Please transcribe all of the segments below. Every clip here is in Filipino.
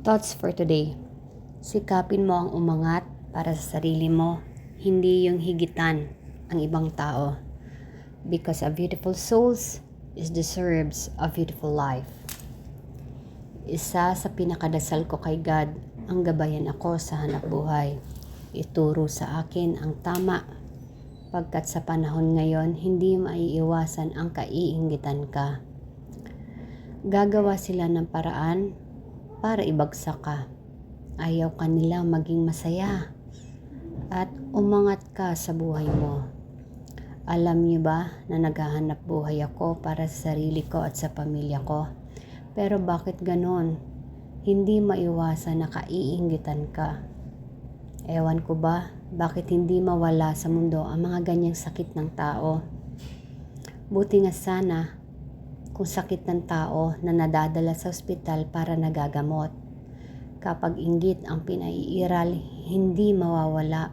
Thoughts for today. Sikapin mo ang umangat para sa sarili mo, hindi yung higitan ang ibang tao. Because a beautiful souls is deserves a beautiful life. Isa sa pinakadasal ko kay God, ang gabayan ako sa hanap buhay. Ituro sa akin ang tama. Pagkat sa panahon ngayon, hindi maiiwasan ang kaiingitan ka. Gagawa sila ng paraan para ibagsak ka. Ayaw kanila maging masaya at umangat ka sa buhay mo. Alam niyo ba na naghahanap buhay ako para sa sarili ko at sa pamilya ko? Pero bakit ganon? Hindi maiwasan na kaiingitan ka. Ewan ko ba, bakit hindi mawala sa mundo ang mga ganyang sakit ng tao? Buti nga sana kung sakit ng tao na nadadala sa ospital para nagagamot. Kapag inggit ang pinaiiral, hindi mawawala.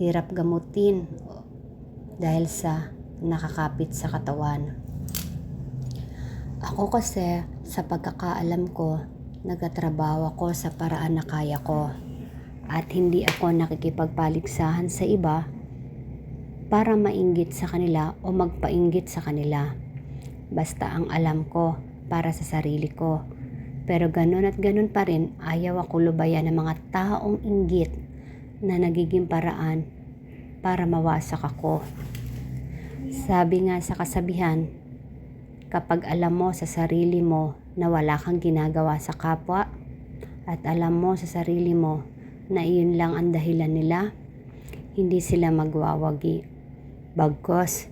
Hirap gamutin dahil sa nakakapit sa katawan. Ako kasi, sa pagkakaalam ko, nagatrabaho ako sa paraan na kaya ko. At hindi ako nakikipagpaligsahan sa iba para mainggit sa kanila o magpainggit sa kanila. Basta ang alam ko para sa sarili ko. Pero ganun at ganun pa rin, ayaw ako lubayan ng mga taong inggit na nagiging paraan para mawasak ako. Sabi nga sa kasabihan, kapag alam mo sa sarili mo na wala kang ginagawa sa kapwa at alam mo sa sarili mo na iyon lang ang dahilan nila, hindi sila magwawagi. Bagkos,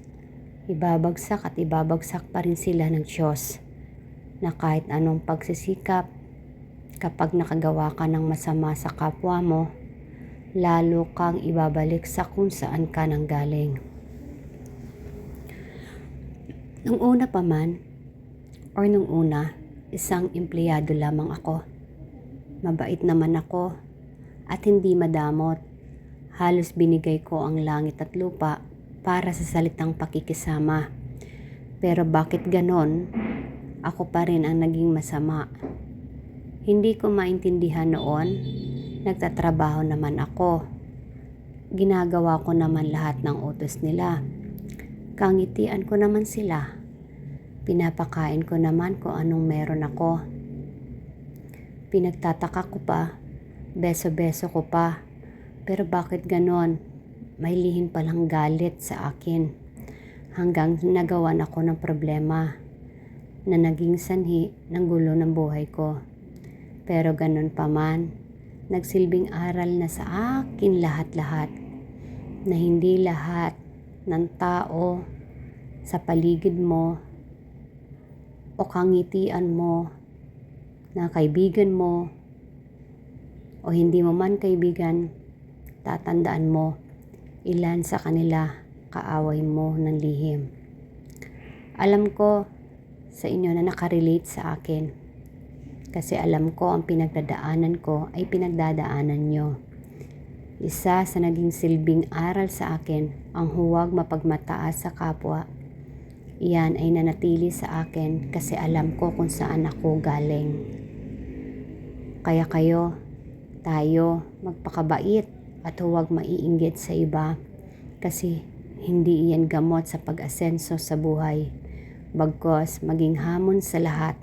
ibabagsak at ibabagsak pa rin sila ng Diyos na kahit anong pagsisikap, kapag nakagawa ka ng masama sa kapwa mo, lalo kang ibabalik sa kung saan ka nang galing. Nung una pa man, or nung una, isang empleyado lamang ako. Mabait naman ako at hindi madamot. Halos binigay ko ang langit at lupa para sa salitang pakikisama. Pero bakit ganon? Ako pa rin ang naging masama. Hindi ko maintindihan noon. Nagtatrabaho naman ako. Ginagawa ko naman lahat ng utos nila. Kangitian ko naman sila. Pinapakain ko naman kung anong meron ako. Pinagtataka ko pa, beso-beso ko pa. Pero bakit ganon? May lihim palang galit sa akin. Hanggang nagawan ako ng problema na naging sanhi ng gulo ng buhay ko. Pero ganon pa man, nagsilbing aral na sa akin lahat-lahat na hindi lahat ng tao sa paligid mo o kangitian mo na kaibigan mo o hindi mo man kaibigan, tatandaan mo ilan sa kanila kaaway mo ng lihim. Alam ko sa inyo na nakarelate sa akin kasi alam ko ang pinagdadaanan ko ay pinagdadaanan nyo. Isa sa naging silbing aral sa akin ang huwag mapagmataas sa kapwa. Iyan ay nanatili sa akin kasi alam ko kung saan ako galing. Kaya kayo, tayo, magpakabait at huwag maiinggit sa iba kasi hindi iyan gamot sa pag-asenso sa buhay. Bagkos maging hamon sa lahat.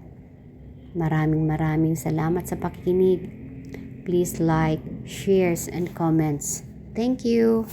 Maraming maraming salamat sa pakikinig. Please like, shares, and comments. Thank you!